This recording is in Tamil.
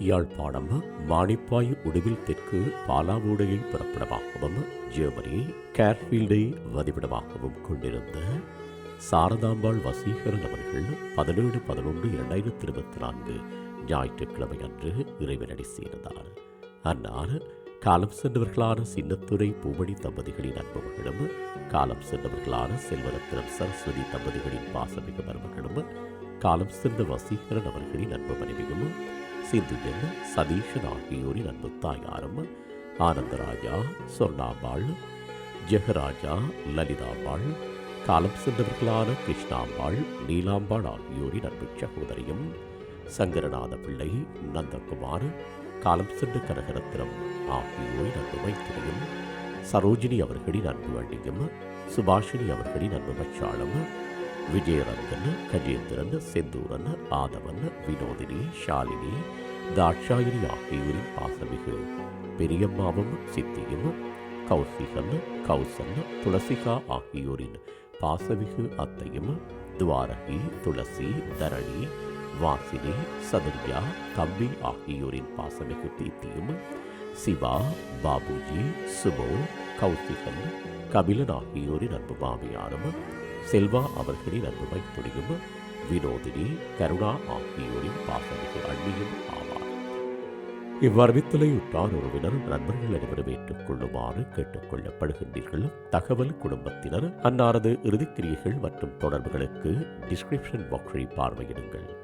யாழ்ப்பாணம் மாணிப்பாய் உடுவில் தெற்கு பாலாவூடையை பிறப்பிடமாகவும் ஜெர்மனி கேர்ஃபீல்டை வதிவிடமாகவும் கொண்டிருந்த சாரதாம்பாள் வசீகரன் அவர்கள் பதினேழு பதினொன்று இரண்டாயிரத்தி இருபத்தி நான்கு ஞாயிற்றுக்கிழமை அன்று இறைவனடி சேர்ந்தார். அன்னார் காலம் சென்றவர்களான சின்னத்துறை பூமணி தம்பதிகளின் அன்பவர்களும் காலம் சென்றவர்களான செல்வரத்தினம் சரஸ்வதி தம்பதிகளின் பாசமிகு மருமகளும் காலம் சென்ற வசீகரன் அவர்களின் அன்பு மனைவியும் சிந்துஜன் சதீஷன் ஆகியோரின் அன்பு தாயாரும் ஆனந்தராஜா சொர்ணாம்பாள் ஜெகராஜா லலிதாம்பாள் காலம் சென்றவர்களான கிருஷ்ணாம்பாள் நீலாம்பாள் ஆகியோரின் அன்பு சகோதரியும் சங்கரநாத பிள்ளை நந்தகுமார் காலம் சென்ற கனகரத்தினம் ஆகியோரின் அன்பு மைத்திரியும் சரோஜினி அவர்களின் அன்பு வண்டியும் சுபாஷினி அவர்களின் அன்பு மச்சாளும் விஜயரங்கன் கஜேந்திரன் செந்தூரன் ஆதவன் வினோதினி ஷாலினி தாட்சாயினி ஆகியோரின் பாசமிகு. பெரியம்மாவும் சித்தியும் கௌசிகன் கௌசன் துளசிகா ஆகியோரின் பாசமிகு அத்தையும் துவாரகி துளசி தரணி வாசினி சதரியா தம்பி ஆகியோரின் பாசமிகு தீத்தியும் சிவா பாபுஜி சுபோ கௌசிகன் கபிலன் ஆகியோரின் அன்பு மாமியாரும் செல்வா அவர்களின் அன்புமை துணியும் வினோதினி கருணா ஆகியோரின் பாசமிகு அண்ணியும் ஆவார். இவ்வறிவித்தலை உற்றார் உறவினர் நண்பர்கள் அனைவரும் ஏற்றுக்கொள்ளுமாறு கேட்டுக் கொள்ளப்படுகின்றீர்கள் தகவல் குடும்பத்தினர் அன்னாரது இறுதிக்கிரியைகள் மற்றும் தொடர்புகளுக்கு டிஸ்கிரிப்ஷன் பாக்ஸை பார்வையிடுங்கள்.